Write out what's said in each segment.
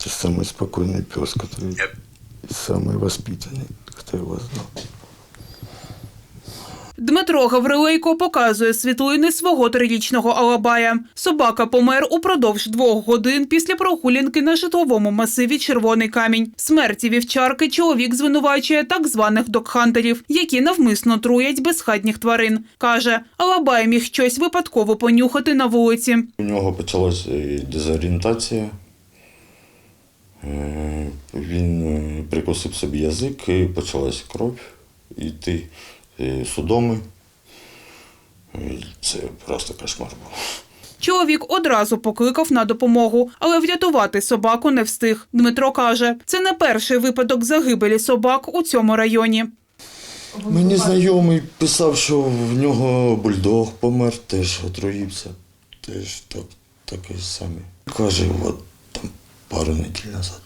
Это самый спокойный пес, который и самый воспитанный, кто его знал. Дмитро Гаврилейко показує світлини свого трирічного Алабая. Собака помер упродовж двох годин після прогулянки на житловому масиві Червоний камінь. В Смерті вівчарки чоловік звинувачує так званих докхантерів, які навмисно труять безхатніх тварин. Каже, Алабай міг щось випадково понюхати на вулиці. У нього почалася е, дезорієнтація. Е, Він е, прикусив собі язик, і почалась кров йти, е, судоми. Це просто кошмар був. Чоловік одразу покликав на допомогу, але врятувати собаку не встиг. Дмитро каже, це не перший випадок загибелі собак у цьому районі. Мені знайомий писав, що в нього бульдог помер, теж отруївся. Теж так, таке саме. Каже, от там пару неділь назад.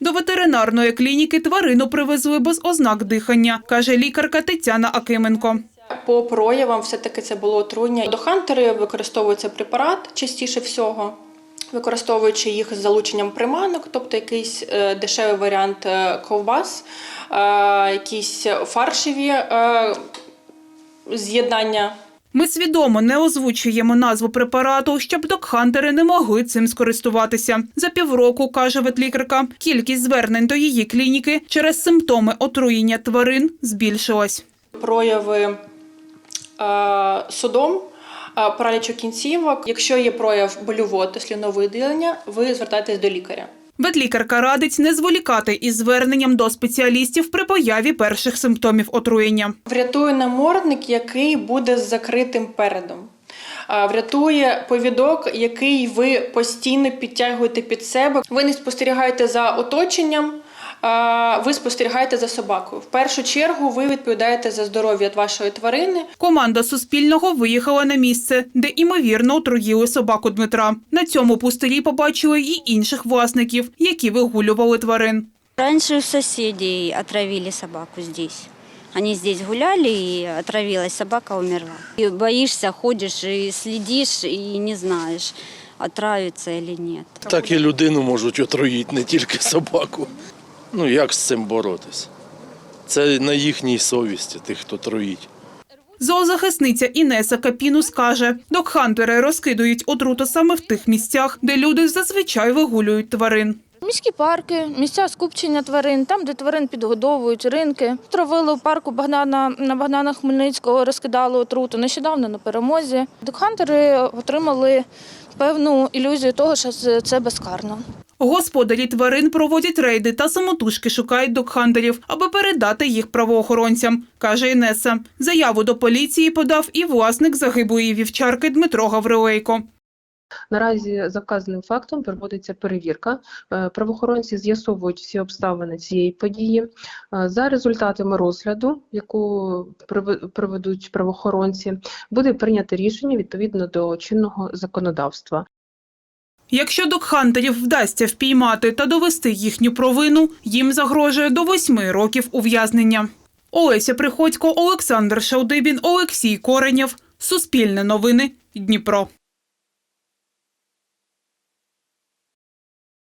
До ветеринарної клініки тварину привезли без ознак дихання, каже лікарка Тетяна Акименко. По проявам все-таки це було отруєння. До хантери використовується препарат частіше всього, використовуючи їх з залученням приманок, тобто якийсь е, дешевий варіант е, ковбас, е, якісь фаршеві з'єднання Ми свідомо не озвучуємо назву препарату, щоб докхантери не могли цим скористуватися. За півроку, каже ветлікарка, кількість звернень до її клініки через симптоми отруєння тварин збільшилась. прояви е, судом, е, паралічу кінцівок. Якщо є прояв болювоти, сліновиділення, ви звертаєтесь до лікаря. Ветлікарка радить не зволікати із зверненням до спеціалістів при появі перших симптомів отруєння. Врятує намордник, який буде з закритим передом. Врятує повідок, який ви постійно підтягуєте під себе. Ви не спостерігаєте за оточенням, ви спостерігаєте за собакою. В першу чергу ви відповідаєте за здоров'я вашої тварини. Команда Суспільного виїхала на місце, де імовірно отруїли собаку Дмитра. На цьому пустирі побачили і інших власників, які вигулювали тварин. Раньше у соседей отравили собаку здесь. Они здесь гуляли, и отравилась, собака умерла. И боишься, ходишь и следишь, и не знаешь, отравится или нет. Так і людину можуть отруїти, не тільки собаку. Ну як з цим боротись? Це на їхній совісті, тих, хто труїть. Зоозахисниця Інеса Капінус каже, докхантери розкидують отруту саме в тих місцях, де люди зазвичай вигулюють тварин. Міські парки, місця скупчення тварин, там, де тварин підгодовують, ринки. Травили в парку Богдана на Богдана Хмельницького, розкидали отруту. Нещодавно на перемозі. Докхантери отримали певну ілюзію того, що це безкарно. Господарі тварин проводять рейди та самотужки шукають докхантерів, аби передати їх правоохоронцям, каже Інеса. Заяву до поліції подав і власник загиблої вівчарки Дмитро Гаврилейко. Наразі за вказаним фактом проводиться перевірка. Е, Правоохоронці з'ясовують всі обставини цієї події. Е, За результатами розгляду, яку проведуть правоохоронці, буде прийнято рішення відповідно до чинного законодавства. Якщо докхантерів вдасться впіймати та довести їхню провину, їм загрожує до восьми років ув'язнення. Олеся Приходько, Олександр Шаудибін, Олексій Коренєв. Суспільне новини. Дніпро.